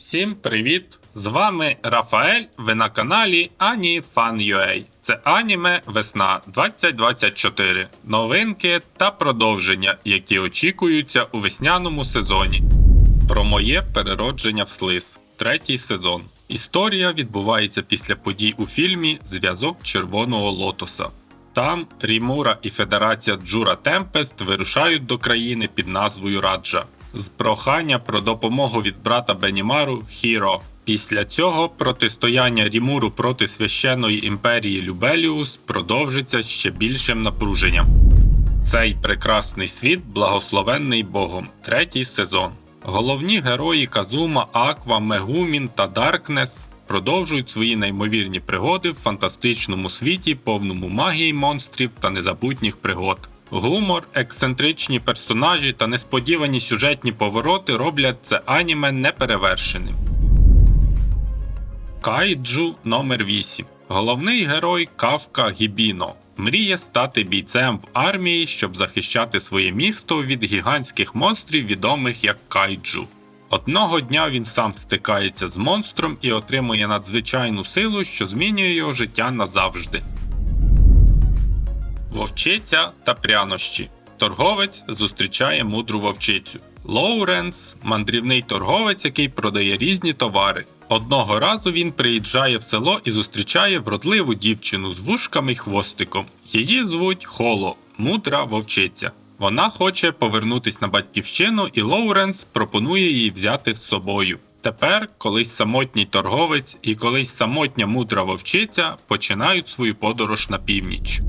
Всім привіт! З вами Рафаель. Ви на каналі AniFan.ua. Це аніме Весна 2024. Новинки та продовження, які очікуються у весняному сезоні. Про моє переродження в слиз. Третій сезон. Історія відбувається після подій у фільмі Зв'язок Червоного Лотоса. Там Рімура і Федерація Джура Темпест вирушають до країни під назвою Раджа з прохання про допомогу від брата Бенімару Хіро. Після цього протистояння Рімуру проти священної імперії Любеліус продовжиться ще більшим напруженням. Цей прекрасний світ благословенний Богом. Третій сезон. Головні герої Казума, Аква, Мегумін та Даркнес продовжують свої неймовірні пригоди в фантастичному світі, повному магії монстрів та незабутніх пригод. Гумор, ексцентричні персонажі та несподівані сюжетні повороти роблять це аніме неперевершеним. Кайджу номер 8 Головний герой Кавка Гібіно мріє стати бійцем в армії, щоб захищати своє місто від гігантських монстрів, відомих як Кайджу. Одного дня він сам стикається з монстром і отримує надзвичайну силу, що змінює його життя назавжди. Вовчиця та прянощі. Торговець зустрічає мудру вовчицю. Лоуренс мандрівний торговець, який продає різні товари. Одного разу він приїжджає в село і зустрічає вродливу дівчину з вушками й хвостиком. Її звуть Холо, мудра вовчиця. Вона хоче повернутись на батьківщину, і Лоуренс пропонує її взяти з собою. Тепер колись самотній торговець і колись самотня мудра вовчиця починають свою подорож на північ.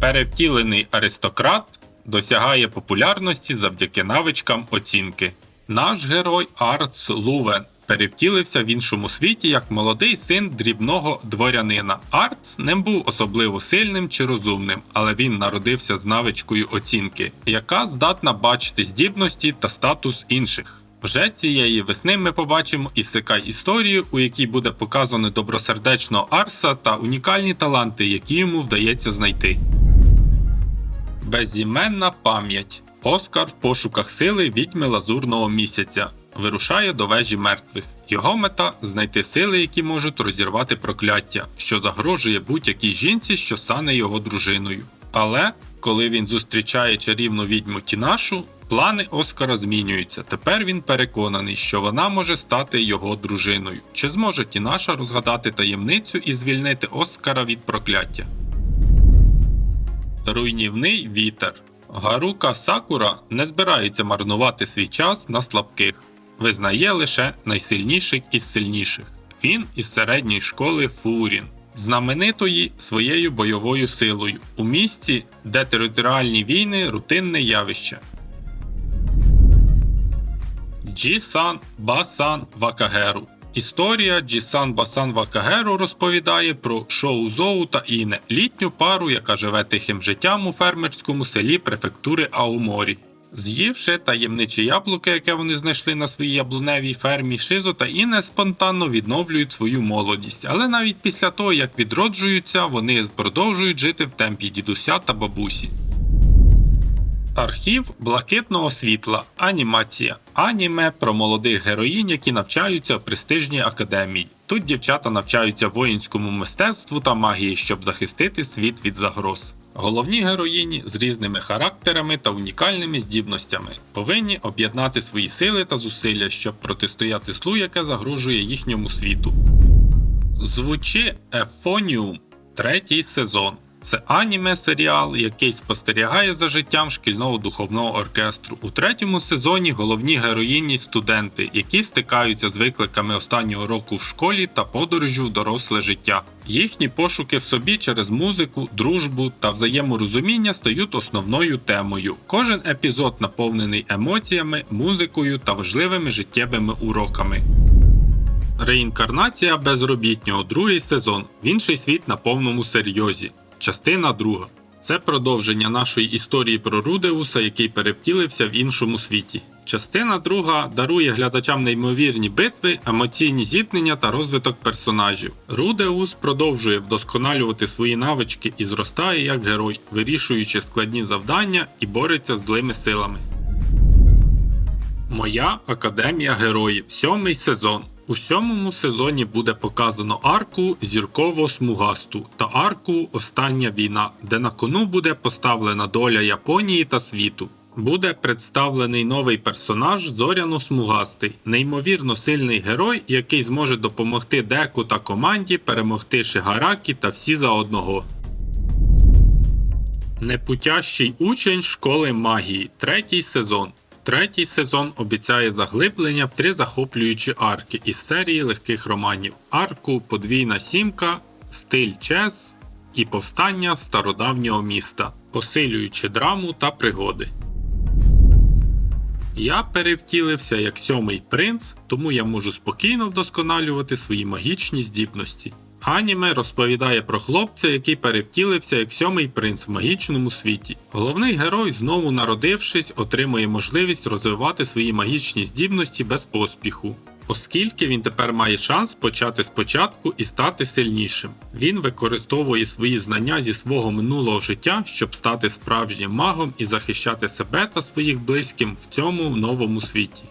Перевтілений аристократ досягає популярності завдяки навичкам оцінки. Наш герой Арц Лувен перевтілився в іншому світі як молодий син дрібного дворянина. Арц не був особливо сильним чи розумним, але він народився з навичкою оцінки, яка здатна бачити здібності та статус інших. Вже цієї весни ми побачимо ісекай історію, у якій буде показано добросердечного Арса та унікальні таланти, які йому вдається знайти. Безіменна пам'ять. Оскар в пошуках сили відьми лазурного місяця. Вирушає до вежі мертвих. Його мета знайти сили, які можуть розірвати прокляття, що загрожує будь-якій жінці, що стане його дружиною. Але коли він зустрічає чарівну відьму Тінашу, плани Оскара змінюються. Тепер він переконаний, що вона може стати його дружиною. Чи зможе Тінаша розгадати таємницю і звільнити Оскара від прокляття? Руйнівний вітер. Гарука Сакура не збирається марнувати свій час на слабких, визнає лише найсильніших із сильніших. Він із середньої школи Фурін, знаменитої своєю бойовою силою у місті, де територіальні війни рутинне явище. Джісан Басан Вакагеру. Історія Джісан Басан Вакагеру розповідає про Шоу Зоу та Іне, літню пару, яка живе тихим життям у фермерському селі префектури Аоморі. З'ївши таємниче яблуко, яке вони знайшли на своїй яблуневій фермі, Шизо та Іне спонтанно відновлюють свою молодість, але навіть після того, як відроджуються, вони продовжують жити в темпі дідуся та бабусі. Архів блакитного світла. Анімація. Аніме про молодих героїнь, які навчаються в престижній академії. Тут дівчата навчаються воїнському мистецтву та магії, щоб захистити світ від загроз. Головні героїні з різними характерами та унікальними здібностями повинні об'єднати свої сили та зусилля, щоб протистояти злу, яке загрожує їхньому світу. Звучи Ефоніум, третій сезон. Це аніме серіал, який спостерігає за життям шкільного духовного оркестру. У третьому сезоні головні героїні студенти, які стикаються з викликами останнього року в школі та подорожю в доросле життя. Їхні пошуки в собі через музику, дружбу та взаєморозуміння стають основною темою. Кожен епізод наповнений емоціями, музикою та важливими життєвими уроками. Реінкарнація безробітнього, другий сезон, в інший світ на повному серйозі. Частина друга. Це продовження нашої історії про Рудеуса, який перевтілився в іншому світі. Частина друга дарує глядачам неймовірні битви, емоційні зіткнення та розвиток персонажів. Рудеус продовжує вдосконалювати свої навички і зростає як герой, вирішуючи складні завдання і бореться з злими силами. Моя Академія Героїв, сьомий сезон. У сьомому сезоні буде показано арку зірково смугасту та арку Остання війна, де на кону буде поставлена доля Японії та світу. Буде представлений новий персонаж Зоряно Смугастий, неймовірно сильний герой, який зможе допомогти Деку та команді перемогти Шигаракі та всі за одного. Непутящий учень школи магії, третій сезон. Третій сезон обіцяє заглиблення в три захоплюючі арки із серії легких романів: арку Подвійна сімка, Стиль Чес і Повстання стародавнього міста, посилюючи драму та пригоди. Я перевтілився як сьомий принц, тому я можу спокійно вдосконалювати свої магічні здібності. Аніме розповідає про хлопця, який перевтілився як сьомий принц в магічному світі. Головний герой, знову народившись, отримує можливість розвивати свої магічні здібності без поспіху. Оскільки він тепер має шанс почати спочатку і стати сильнішим. Він використовує свої знання зі свого минулого життя, щоб стати справжнім магом і захищати себе та своїх близьким в цьому новому світі.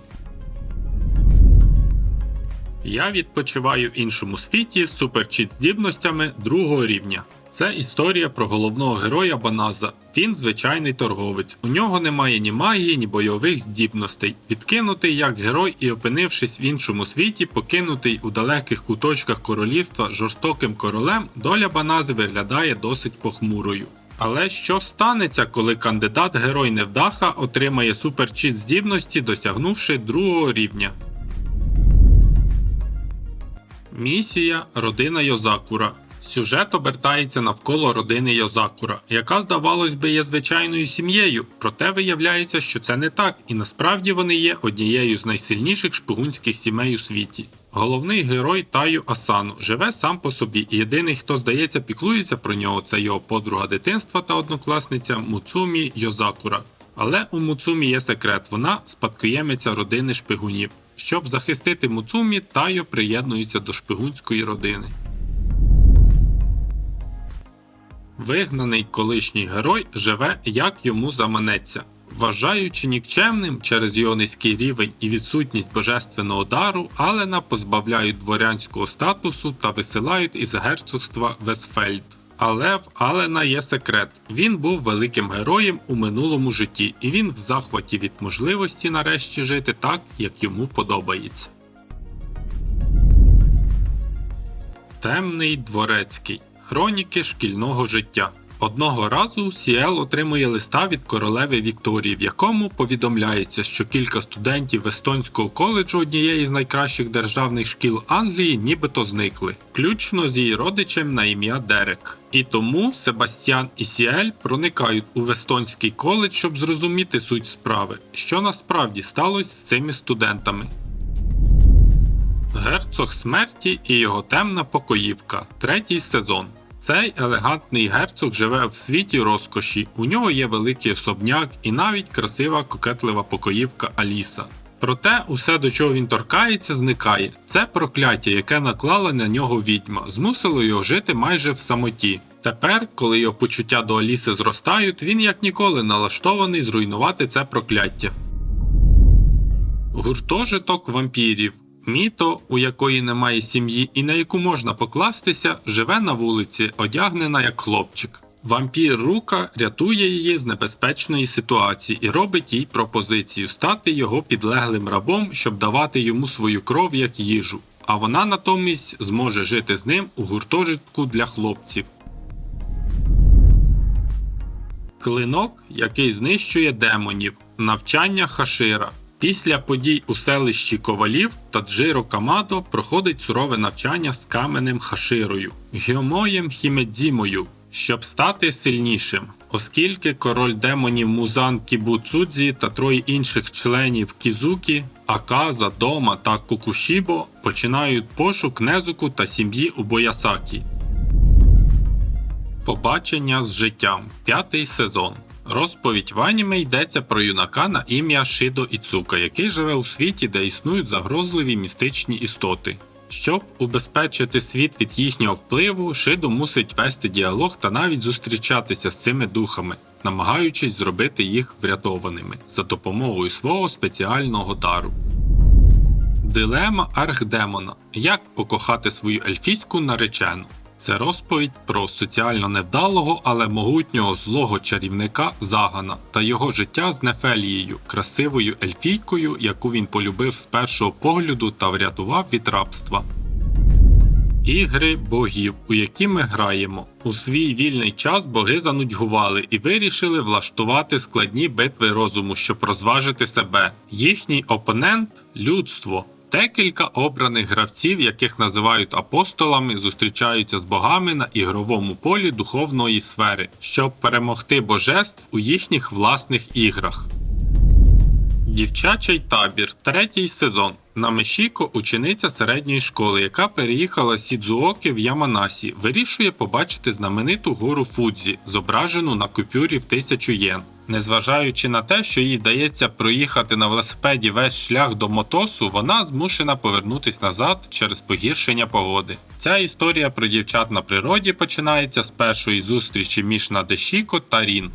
Я відпочиваю в іншому світі з суперчіт здібностями другого рівня. Це історія про головного героя Баназа. Він звичайний торговець. У нього немає ні магії, ні бойових здібностей. Відкинутий як герой і опинившись в іншому світі, покинутий у далеких куточках королівства жорстоким королем, доля Банази виглядає досить похмурою. Але що станеться, коли кандидат герой невдаха отримає суперчіт здібності, досягнувши другого рівня? Місія Родина Йозакура. Сюжет обертається навколо родини Йозакура, яка, здавалось би, є звичайною сім'єю, проте виявляється, що це не так, і насправді вони є однією з найсильніших шпигунських сімей у світі. Головний герой Таю Асану живе сам по собі, і єдиний, хто здається, піклується про нього, це його подруга дитинства та однокласниця Муцумі Йозакура. Але у Муцумі є секрет, вона спадкоємиця родини шпигунів. Щоб захистити Муцумі, Тайо приєднується до шпигунської родини. Вигнаний колишній герой живе як йому заманеться. Вважаючи нікчемним через його низький рівень і відсутність божественного дару, Алена позбавляють дворянського статусу та висилають із герцогства Весфельд. Але в Алена є секрет. Він був великим героєм у минулому житті, і він в захваті від можливості нарешті жити так, як йому подобається. Темний дворецький. Хроніки шкільного життя. Одного разу Сіел отримує листа від королеви Вікторії, в якому повідомляється, що кілька студентів Естонського коледжу однієї з найкращих державних шкіл Англії нібито зникли, включно з її родичем на ім'я Дерек. І тому Себастьян і Сіель проникають у Вестонський коледж, щоб зрозуміти суть справи, що насправді сталося з цими студентами. Герцог смерті і його темна покоївка. Третій сезон. Цей елегантний герцог живе в світі розкоші. У нього є великий особняк і навіть красива кокетлива покоївка Аліса. Проте усе, до чого він торкається, зникає. Це прокляття, яке наклала на нього відьма, змусило його жити майже в самоті. Тепер, коли його почуття до Аліси зростають, він як ніколи налаштований зруйнувати це прокляття. Гуртожиток вампірів. Міто, у якої немає сім'ї і на яку можна покластися, живе на вулиці, одягнена як хлопчик. Вампір Рука рятує її з небезпечної ситуації і робить їй пропозицію стати його підлеглим рабом, щоб давати йому свою кров як їжу. А вона натомість зможе жити з ним у гуртожитку для хлопців. Клинок, який знищує демонів. Навчання Хашира. Після подій у селищі Ковалів Таджиро Камадо проходить сурове навчання з каменем Хаширою, Гьомоєм Хімедзімою, щоб стати сильнішим. Оскільки король демонів Музан Кібуцудзі та троє інших членів Кізукі, Аказа, Дома та Кукушібо починають пошук Незуку та сім'ї у Боясакі. Побачення з життям. П'ятий сезон. Розповідь в аніме йдеться про юнака на ім'я Шидо Іцука, який живе у світі, де існують загрозливі містичні істоти. Щоб убезпечити світ від їхнього впливу, Шидо мусить вести діалог та навіть зустрічатися з цими духами. намагаючись зробити їх врятованими за допомогою свого спеціального дару. Дилема архдемона як покохати свою ельфійську наречену. Це розповідь про соціально невдалого, але могутнього злого чарівника Загана та його життя з Нефелією, красивою ельфійкою, яку він полюбив з першого погляду та врятував від рабства. Ігри богів, у які ми граємо. У свій вільний час боги занудьгували і вирішили влаштувати складні битви розуму, щоб розважити себе. Їхній опонент людство. Декілька обраних гравців, яких називають апостолами, зустрічаються з богами на ігровому полі духовної сфери, щоб перемогти божеств у їхніх власних іграх. Дівчачий табір, третій сезон. Намешіко, учениця середньої школи, яка переїхала з Сідзуоки в Яманасі, вирішує побачити знамениту гору Фудзі, зображену на купюрі в тисячу єн. Незважаючи на те, що їй вдається проїхати на велосипеді весь шлях до мотосу, вона змушена повернутись назад через погіршення погоди. Ця історія про дівчат на природі починається з першої зустрічі між Надешіко та Рін.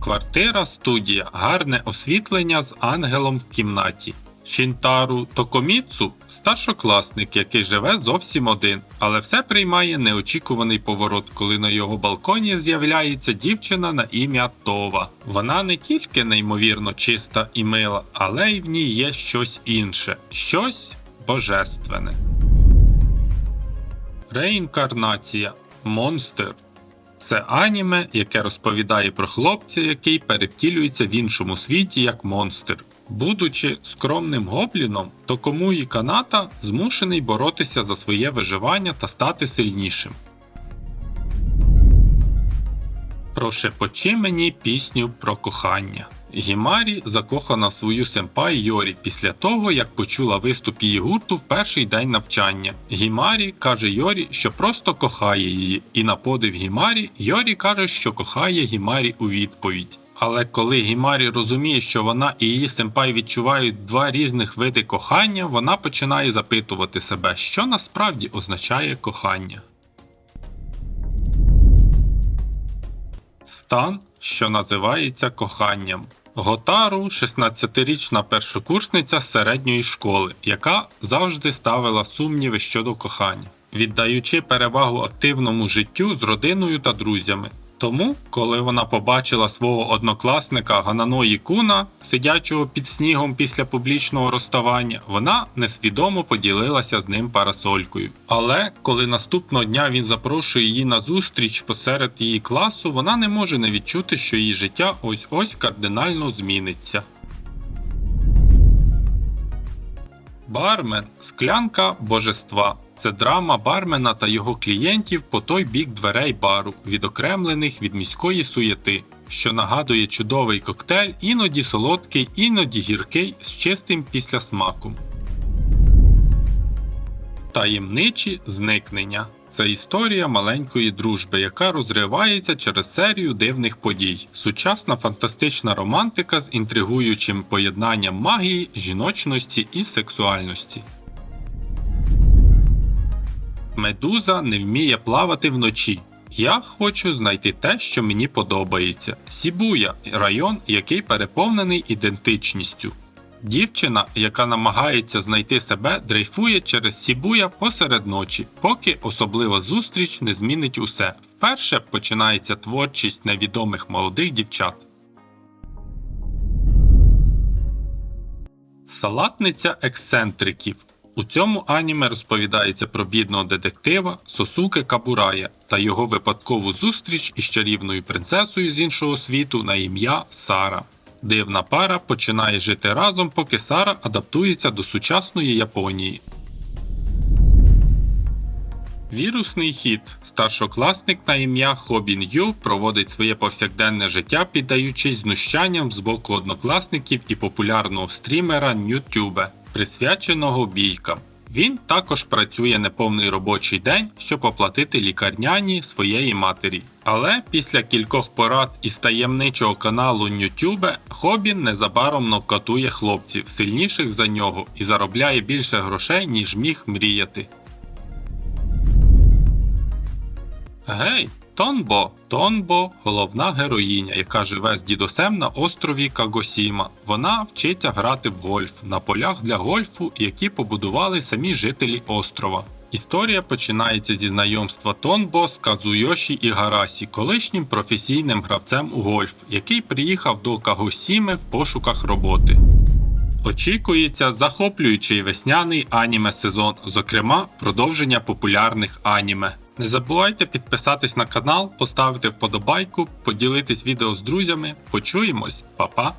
Квартира студія, гарне освітлення з ангелом в кімнаті. Шінтару Токоміцу старшокласник, який живе зовсім один, але все приймає неочікуваний поворот, коли на його балконі з'являється дівчина на ім'я Това. Вона не тільки неймовірно чиста і мила, але й в ній є щось інше, щось божественне. Реінкарнація Монстр це аніме, яке розповідає про хлопця, який перевтілюється в іншому світі як монстр. Будучи скромним гобліном, Токомуї Каната змушений боротися за своє виживання та стати сильнішим. Прошепочи мені пісню про кохання. Гімарі закохана в свою сенпай Йорі після того, як почула виступ її гурту в перший день навчання. Гімарі каже Йорі, що просто кохає її, і на подив Гімарі Йорі каже, що кохає Гімарі у відповідь. Але коли Гімарі розуміє, що вона і її сенпай відчувають два різних види кохання, вона починає запитувати себе, що насправді означає кохання. Стан, що називається коханням. Готару 16-річна першокурсниця середньої школи, яка завжди ставила сумніви щодо кохання, віддаючи перевагу активному життю з родиною та друзями. Тому, коли вона побачила свого однокласника Гананої Куна, сидячого під снігом після публічного розставання, вона несвідомо поділилася з ним парасолькою. Але коли наступного дня він запрошує її на зустріч посеред її класу, вона не може не відчути, що її життя ось ось кардинально зміниться. Бармен склянка божества. Це драма бармена та його клієнтів по той бік дверей бару, відокремлених від міської суєти, що нагадує чудовий коктейль, іноді солодкий, іноді гіркий з чистим післясмаком. Таємничі зникнення. Це історія маленької дружби, яка розривається через серію дивних подій. Сучасна фантастична романтика з інтригуючим поєднанням магії, жіночності і сексуальності. Медуза не вміє плавати вночі. Я хочу знайти те, що мені подобається. Сібуя район, який переповнений ідентичністю. Дівчина, яка намагається знайти себе, дрейфує через Сібуя посеред ночі, поки особлива зустріч не змінить усе. Вперше починається творчість невідомих молодих дівчат. Салатниця ексцентриків. У цьому аніме розповідається про бідного детектива Сосуке Кабурая та його випадкову зустріч із чарівною принцесою з іншого світу на ім'я Сара. Дивна пара починає жити разом, поки Сара адаптується до сучасної Японії. Вірусний хід. Старшокласник на ім'я Хобін Ю проводить своє повсякденне життя, піддаючись знущанням з боку однокласників і популярного стрімера Нютюбе, присвяченого бійкам. Він також працює неповний робочий день, щоб оплатити лікарняні своєї матері. Але після кількох порад із таємничого каналу Нютюбе Хобін незабаром нокатує хлопців, сильніших за нього, і заробляє більше грошей, ніж міг мріяти. Гей, Тонбо. Тонбо головна героїня, яка живе з дідусем на острові Кагосіма. Вона вчиться грати в гольф на полях для гольфу, які побудували самі жителі острова. Історія починається зі знайомства Тонбо з Казуйоші Ігарасі, колишнім професійним гравцем у гольф, який приїхав до Кагосіми в пошуках роботи. Очікується захоплюючий весняний аніме сезон, зокрема продовження популярних аніме. Не забувайте підписатись на канал, поставити вподобайку, поділитись відео з друзями. Почуємось, Па-па!